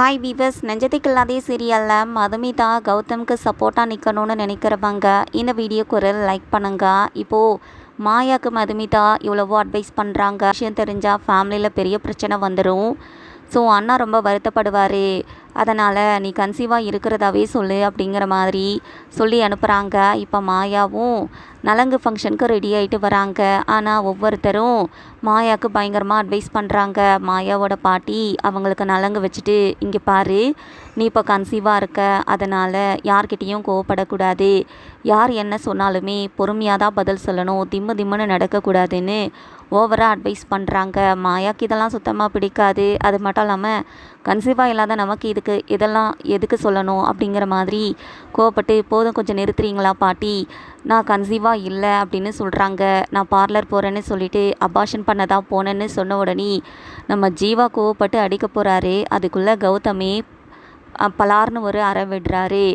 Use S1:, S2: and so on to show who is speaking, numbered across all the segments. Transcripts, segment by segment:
S1: Hi viewers நெஞ்சத்துக்கு இல்லாதே சீரியலில் மதுமிதா கௌதம்க்கு சப்போர்ட்டாக நிற்கணும்னு நினைக்கிறவங்க இந்த வீடியோக்கு ஒரு லைக் பண்ணுங்க. இப்போது மாயாவுக்கு மதுமிதா இவ்வளவோ அட்வைஸ் பண்ணுறாங்க விஷயம் தெரிஞ்சால் ஃபேமிலியில் பெரிய பிரச்சனை வந்துடும் ஸோ அண்ணா ரொம்ப வருத்தப்படுவார். அதனால் நீ கன்சீவாக இருக்கிறதாவே சொல்லு அப்படிங்கிற மாதிரி சொல்லி அனுப்புகிறாங்க இப்போ மாயாவும் நலங்கு ஃபங்க்ஷனுக்கு ரெடி ஆகிட்டு வராங்க. ஆனால் ஒவ்வொருத்தரும் மாயாவுக்கு பயங்கரமாக அட்வைஸ் பண்ணுறாங்க மாயாவோட பாட்டி அவங்களுக்கு நலங்கு வச்சுட்டு இங்கே பாரு நீ இப்போ கன்சீவாக இருக்க. அதனால் யார்கிட்டேயும் கோவப்படக்கூடாது. யார் என்ன சொன்னாலுமே பொறுமையாக தான் பதில் சொல்லணும். திம்மு திம்முன்னு நடக்கக்கூடாதுன்னு ஓவராக அட்வைஸ் பண்ணுறாங்க மாயாக்கு இதெல்லாம் சுத்தமாக பிடிக்காது. அது மட்டும் இல்லாமல் கன்சீவாக இல்லாத நமக்கு இதுக்கு இதெல்லாம் எதுக்கு சொல்லணும் அப்படிங்கிற மாதிரி கோவப்பட்டு போதும் கொஞ்சம் நிறுத்துறீங்களா பாட்டி? நான் கன்சீவாக இல்லை அப்படின்னு சொல்கிறாங்க நான் பார்லர் போகிறேன்னு சொல்லிட்டு அபாஷன் பண்ண தான் போனேன்னு சொன்ன உடனே நம்ம ஜீவா கோவப்பட்டு அடிக்க போகிறாரு அதுக்குள்ளே கௌதமே பலார்னு ஒரு அற விடுறாரு.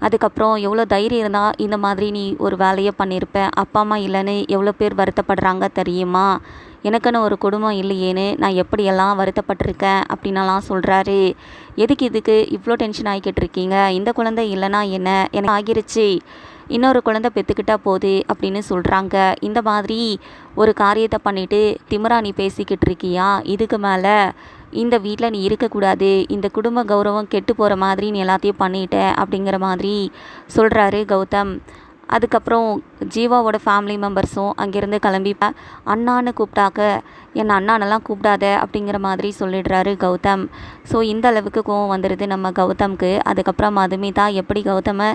S1: அதுக்கப்புறம் எவ்வளோ தைரியம் இருந்தால் இந்த மாதிரி நீ ஒரு வேலையை பண்ணியிருப்ப அப்பா அம்மா இல்லைன்னு எவ்வளோ பேர் வருத்தப்படுறாங்க தெரியுமா? எனக்குன்னு ஒரு குடும்பம் இல்லையேன்னு நான் எப்படியெல்லாம் வருத்தப்பட்டிருக்கேன் அப்படின்னலாம் சொல்கிறாரு எதுக்கு இதுக்கு இவ்வளோ டென்ஷன் ஆகிக்கிட்டு இருக்கீங்க? இந்த குழந்தை இல்லைன்னா என்ன? எனக்கு ஆகிருச்சு. இன்னொரு குழந்தை பெற்றுக்கிட்டா போது அப்படின்னு சொல்கிறாங்க இந்த மாதிரி ஒரு காரியத்தை பண்ணிவிட்டு திமிரா நீ பேசிக்கிட்டு இருக்கியா? இதுக்கு மேலே இந்த வீட்டில் நீ இருக்கக்கூடாது இந்த குடும்ப கௌரவம் கெட்டு போகிற மாதிரி நீ எல்லாத்தையும் பண்ணிட்ட அப்படிங்கிற மாதிரி சொல்கிறாரு கௌதம். அதுக்கப்புறம் ஜீவாவோட ஃபேமிலி மெம்பர்ஸும் அங்கேருந்து கிளம்பிப்பேன் அண்ணான்னு கூப்பிட்டாக்க என்னை அண்ணானெல்லாம் கூப்பிடாத அப்படிங்கிற மாதிரி சொல்லிடுறாரு கௌதம். ஸோ இந்த அளவுக்கு கோவம் வந்துடுது நம்ம கௌதம்க்கு. அதுக்கப்புறம் மதுமிதா எப்படி கௌதமை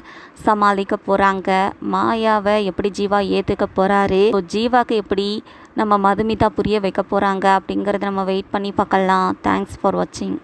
S1: சமாளிக்க போகிறாங்க மாயாவை எப்படி ஜீவா ஏற்றுக்க போகிறாரு ஸோ ஜீவாக்கு எப்படி நம்ம மதுமிதா புரிய வைக்க போகிறாங்க அப்படிங்கிறத நம்ம வெயிட் பண்ணி பார்க்கலாம். தேங்க்ஸ் ஃபார் வாட்சிங்